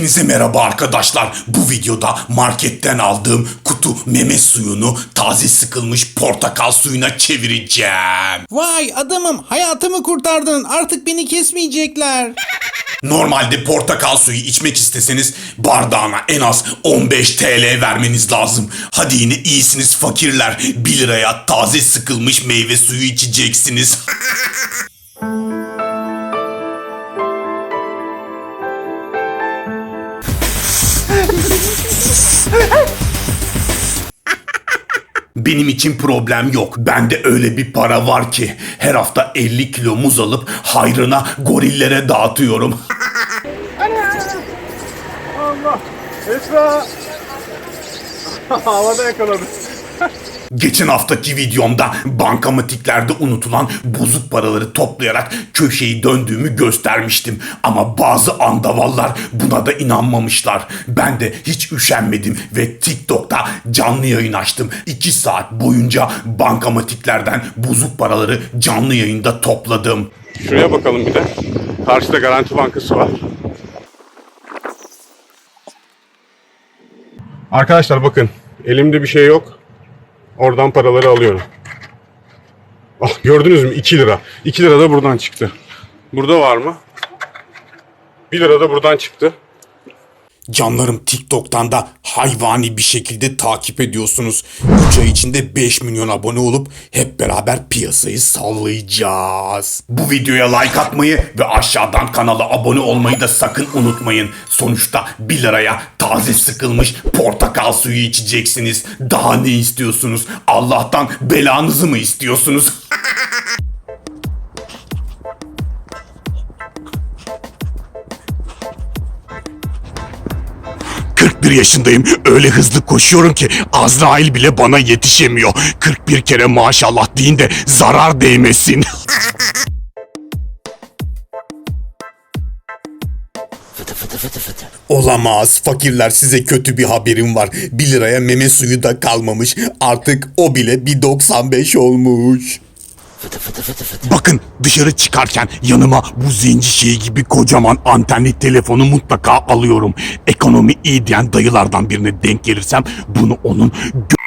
Hepinize merhaba arkadaşlar. Bu videoda marketten aldığım kutu meme suyunu taze sıkılmış portakal suyuna çevireceğim. Vay adamım hayatımı kurtardın artık beni kesmeyecekler. Normalde portakal suyu içmek isteseniz bardağına en az 15 TL vermeniz lazım. Hadi yine iyisiniz fakirler. 1 liraya taze sıkılmış meyve suyu içeceksiniz. Benim için problem yok. Bende öyle bir para var ki her hafta 50 kilo muz alıp hayrına gorillere dağıtıyorum. Allah! Esra! Havada yakaladı. Geçen haftaki videomda bankamatiklerde unutulan bozuk paraları toplayarak köşeyi döndüğümü göstermiştim. Ama bazı andavallar buna da inanmamışlar. Ben de hiç üşenmedim ve TikTok'ta canlı yayın açtım. 2 saat boyunca bankamatiklerden bozuk paraları canlı yayında topladım. Şuraya bakalım bir de. Karşıda Garanti Bankası var. Arkadaşlar bakın. Elimde bir şey yok. Oradan paraları alıyorum. Ah gördünüz mü? 2 lira. 2 lira da buradan çıktı. Burada var mı? 1 lira da buradan çıktı. Canlarım TikTok'tan da hayvani bir şekilde takip ediyorsunuz. 3 ay içinde 5 milyon abone olup hep beraber piyasayı sallayacağız. Bu videoya like atmayı ve aşağıdan kanala abone olmayı da sakın unutmayın. Sonuçta 1 liraya taze sıkılmış portakal suyu içeceksiniz. Daha ne istiyorsunuz? Allah'tan belanızı mı istiyorsunuz? 41 yaşındayım. Öyle hızlı koşuyorum ki Azrail bile bana yetişemiyor. 41 kere maşallah deyin de zarar değmesin. Olamaz. Fakirler size kötü bir haberim var. 1 liraya meme suyu da kalmamış. Artık o bile 1.95 olmuş. Bakın dışarı çıkarken yanıma bu zenci şeyi gibi kocaman antenli telefonu mutlaka alıyorum. Ekonomi iyi diyen dayılardan birine denk gelirsem bunu onun gö-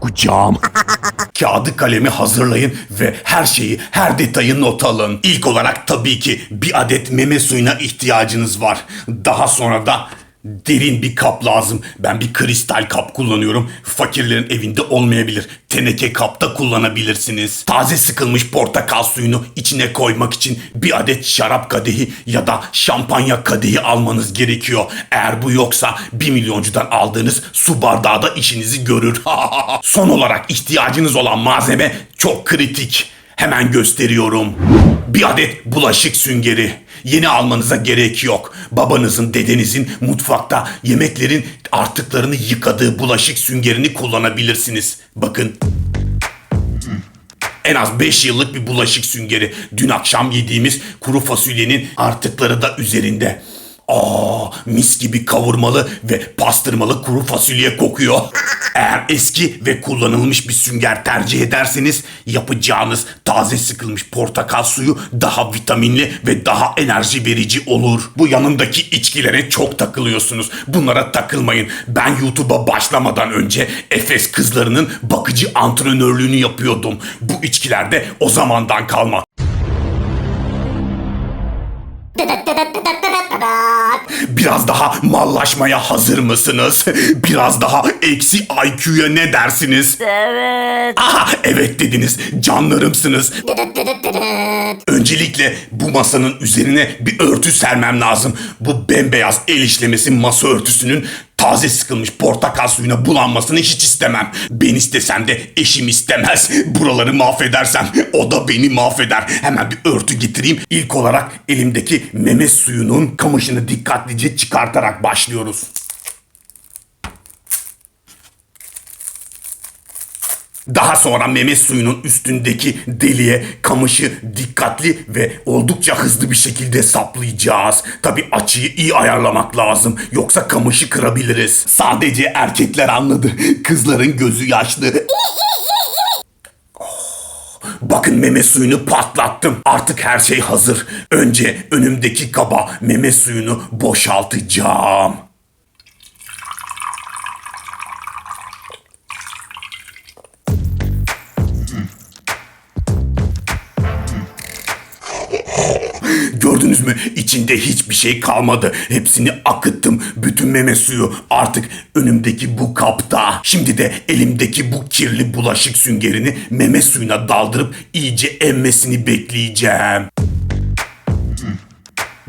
kucağım. Kağıdı kalemi hazırlayın ve her şeyi, her detayı not alın. İlk olarak tabii ki bir adet meme suyuna ihtiyacınız var. Daha sonra da derin bir kap lazım. Ben bir kristal kap kullanıyorum. Fakirlerin evinde olmayabilir. Teneke kapta kullanabilirsiniz. Taze sıkılmış portakal suyunu içine koymak için bir adet şarap kadehi ya da şampanya kadehi almanız gerekiyor. Eğer bu yoksa 1 milyoncudan aldığınız su bardağı da işinizi görür. Son olarak ihtiyacınız olan malzeme çok kritik. Hemen gösteriyorum. Bir adet bulaşık süngeri. Yeni almanıza gerek yok. Babanızın, dedenizin mutfakta yemeklerin artıklarını yıkadığı bulaşık süngerini kullanabilirsiniz. Bakın. En az 5 yıllık bir bulaşık süngeri. Dün akşam yediğimiz kuru fasulyenin artıkları da üzerinde. Aa, mis gibi kavurmalı ve pastırmalı kuru fasulye kokuyor. Eğer eski ve kullanılmış bir sünger tercih ederseniz yapacağınız taze sıkılmış portakal suyu daha vitaminli ve daha enerji verici olur. Bu yanındaki içkilere çok takılıyorsunuz. Bunlara takılmayın. Ben YouTube'a başlamadan önce Efes kızlarının bakıcı antrenörlüğünü yapıyordum. Bu içkiler de o zamandan kalma. Biraz daha mallaşmaya hazır mısınız? Biraz daha eksi IQ'ya ne dersiniz? Evet. Aha evet dediniz canlarımsınız. Öncelikle bu masanın üzerine bir örtü sermem lazım. Bu bembeyaz el işlemesi masa örtüsünün taze sıkılmış portakal suyuna bulanmasını hiç istemem. Ben istesem de eşim istemez. Buraları mahvedersem o da beni mahveder. Hemen bir örtü getireyim. İlk olarak elimdeki meme suyunun kamışını dikkatlice çıkartarak başlıyoruz. Daha sonra meme suyunun üstündeki deliğe kamışı dikkatli ve oldukça hızlı bir şekilde saplayacağız. Tabi açıyı iyi ayarlamak lazım yoksa kamışı kırabiliriz. Sadece erkekler anladı. Kızların gözü yaşlı. Bakın meme suyunu patlattım. Artık her şey hazır. Önce önümdeki kaba meme suyunu boşaltacağım. Mü? İçinde hiçbir şey kalmadı. Hepsini akıttım. Bütün meme suyu artık önümdeki bu kapta. Şimdi de elimdeki bu kirli bulaşık süngerini meme suyuna daldırıp iyice emmesini bekleyeceğim.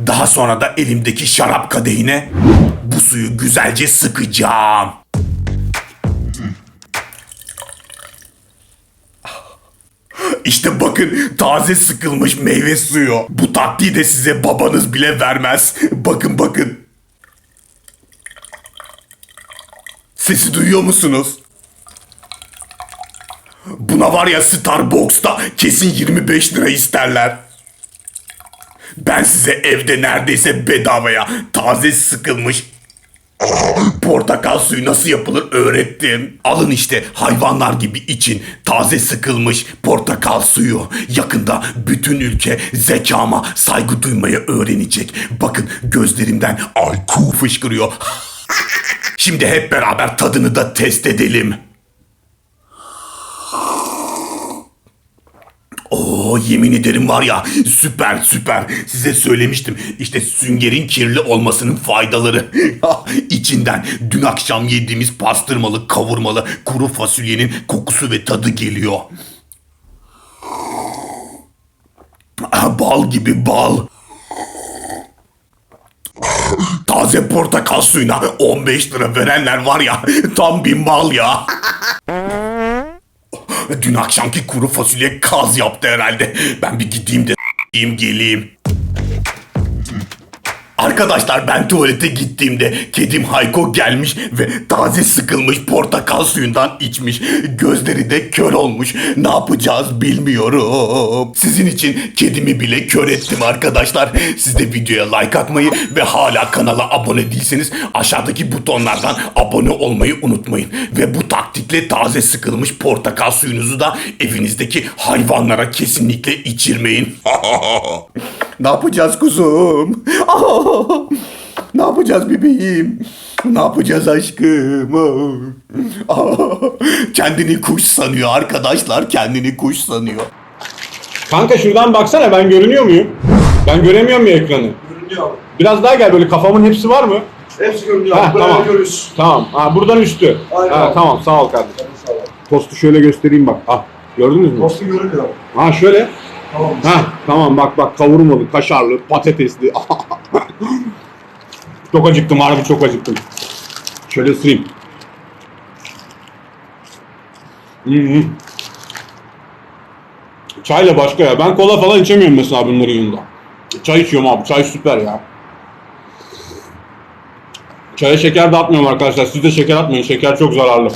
Daha sonra da elimdeki şarap kadehine bu suyu güzelce sıkacağım. İşte bakın taze sıkılmış meyve suyu. Bu taktiği de size babanız bile vermez. Bakın bakın. Sesi duyuyor musunuz? Buna var ya Starbucks'ta kesin 25 lira isterler. Ben size evde neredeyse bedavaya taze sıkılmış portakal suyu nasıl yapılır öğrettim. Alın işte hayvanlar gibi için taze sıkılmış portakal suyu. Yakında bütün ülke zekama saygı duymayı öğrenecek. Bakın gözlerimden IQ fışkırıyor. Şimdi hep beraber tadını da test edelim. Oo yemin ederim var ya süper süper. Size söylemiştim. İşte süngerin kirli olmasının faydaları. İçinden dün akşam yediğimiz pastırmalı, kavurmalı, kuru fasulyenin kokusu ve tadı geliyor. Ah, Bal gibi bal. Taze portakal suyuna 15 lira verenler var ya tam bir mal ya. Dün akşamki kuru fasulye kaz yaptı herhalde. Ben bir gideyim de geleyim. Arkadaşlar ben tuvalete gittiğimde kedim Hayko gelmiş ve taze sıkılmış portakal suyundan içmiş. Gözleri de kör olmuş. Ne yapacağız bilmiyorum. Sizin için kedimi bile kör ettim arkadaşlar. Siz de videoya like atmayı ve hala kanala abone değilseniz aşağıdaki butonlardan abone olmayı unutmayın. Ve bu taktikle taze sıkılmış portakal suyunuzu da evinizdeki hayvanlara kesinlikle içirmeyin. ne yapacağız kuzum? ne yapacağız bebeğim? Ne yapacağız aşkım? kendini kuş sanıyor arkadaşlar. Kendini kuş sanıyor. Kanka şuradan baksana ben görünüyor muyum? Ben göremiyorum ya ekranı. Görünüyor abi. Biraz daha gel böyle kafamın hepsi var mı? Hepsi görünüyor. Böyle tamam. görürüz. Tamam. Ha, buradan üstü. Aynen Ha, tamam sağ ol kardeşim. Sağ ol. Tostu şöyle göstereyim bak. Ah gördünüz mü? Postu görünüyor abi. Ha şöyle. Tamam. Ha tamam bak bak kavurmalı, kaşarlı, patatesli. çok acıktım harbi çok acıktım. Şöyle ısırayım. Hı. Çayla başka ya. Ben kola falan içemiyorum mesela bunların yanında. Çay içiyorum abi. Çay süper ya. Çaya şeker de atmıyorum arkadaşlar. Siz de şeker atmayın. Şeker çok zararlı.